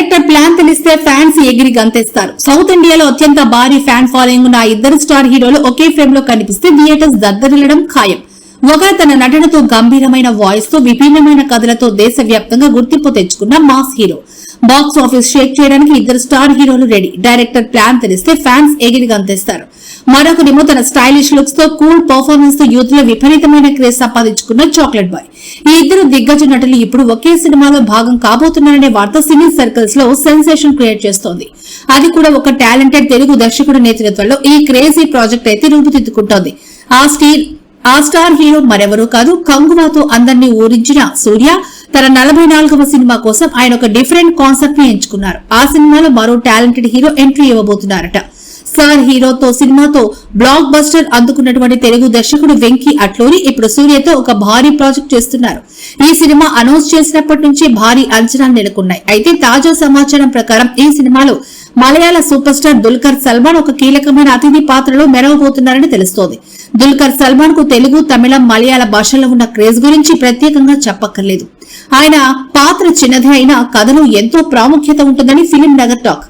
Director plan తెలిస్తే fans ఎగిరి గంతేస్తారు. South ఇండియాలో అత్యంత భారీ ఫ్యాన్ ఫాలోయింగ్ ఉన్న ఇద్దరు స్టార్ హీరోలు ఒకే ఫ్రేమ్లో కనిపిస్తే థియేటర్స్ దద్దరిల్లడం ఖాయం. ఒకరు తన నటనతో గంభీరమైన వాయిస్తో విభిన్నమైన కథలతో దేశవ్యాప్తంగా గుర్తింపు తెచ్చుకున్న mass hero. Box office shake చేయడానికి ఇద్దరు స్టార్ హీరోలు రెడీ. డైరెక్టర్ ప్లాన్ తెలిస్తే ఫ్యాన్స్ ఎగిరి గంతేస్తారు మరొకరేమో తన స్టైలిష్ లుక్స్తో కూల్ పర్ఫార్మెన్స్తో యూత్లో విపరీతమైన క్రేజ్ సంపాదించుకున్న చాక్లెట్ బాయ్ ఈ ఇద్దరు దిగ్గజ నటులు ఇప్పుడు ఒకే సినిమాలో భాగం కాబోతున్నారనే వార్త సినీ సర్కిల్స్లో సెన్సేషన్ క్రియేట్ చేస్తోంది. అది కూడా ఒక టాలెంటెడ్ తెలుగు దర్శకుడి నేతృత్వంలో ఈ క్రేజీ ప్రాజెక్ట్ అయితే రూపుదిద్దుకుంటోంది. ఆ స్టీల్ ఆ స్టార్ హీరో మరెవరూ కాదు కంగువాతో అందరినీ ఊరించిన సూర్య తన నలభై నాలుగవ సినిమా కోసం ఆయన ఒక డిఫరెంట్ కాన్సెప్ట్ని ఎంచుకున్నారు. ఆ సినిమాలో మరో టాలెంటెడ్ హీరో ఎంట్రీ ఇవ్వబోతున్నారట. స్టార్ హీరోతో సినిమాతో బ్లాక్ బస్టర్ అందుకున్నటువంటి తెలుగు దర్శకుడు వెంకీ అట్లూరి ఇప్పుడు సూర్యతో ఒక భారీ ప్రాజెక్ట్ చేస్తున్నారు. ఈ సినిమా అనౌన్స్ చేసినప్పటి నుంచి భారీ అంచనాలు నెలకొన్నాయి. అయితే తాజా సమాచారం ప్రకారం ఈ సినిమాలో మలయాళ సూపర్ స్టార్ దుల్కర్ సల్మాన్ ఒక కీలకమైన అతిథి పాత్రలో మెరవబోతున్నారని తెలుస్తోంది. దుల్కర్ సల్మాన్కు తెలుగు తమిళం మలయాళ భాషల్లో ఉన్న క్రేజ్ గురించి ప్రత్యేకంగా చెప్పక్కర్లేదు. ఆయన పాత్ర చిన్నది అయినా కథలో ఎంతో ప్రాముఖ్యత ఉంటుందని ఫిలిం నగర్ టాక్.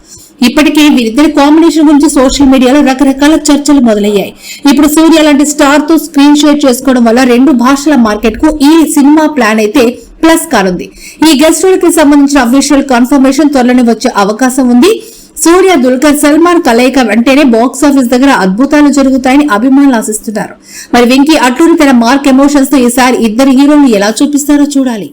ఇప్పటికే వీరిద్దరి కాంబినేషన్ గురించి సోషల్ మీడియాలో రకరకాల చర్చలు మొదలయ్యాయి. ఇప్పుడు సూర్య లాంటి స్టార్తో స్క్రీన్ షేర్ చేసుకోవడం వల్ల రెండు భాషల మార్కెట్కు ఈ సినిమా ప్లాన్ అయితే ప్లస్ కానుంది. ఈ గెస్ట్కి సంబంధించిన అఫీషియల్ కన్ఫర్మేషన్ త్వరలోనే వచ్చే అవకాశం ఉంది. సూర్య దుల్కర్ సల్మాన్ కలయిక వెంటనే బాక్స్ ఆఫీస్ దగ్గర అద్భుతాలు జరుగుతాయని అభిమానులు ఆశిస్తున్నారు. మరి వెంకీ అట్లూరి తన మార్క్ ఎమోషన్స్తో ఈసారి ఇద్దరు హీరోలు ఎలా చూపిస్తారో చూడాలి.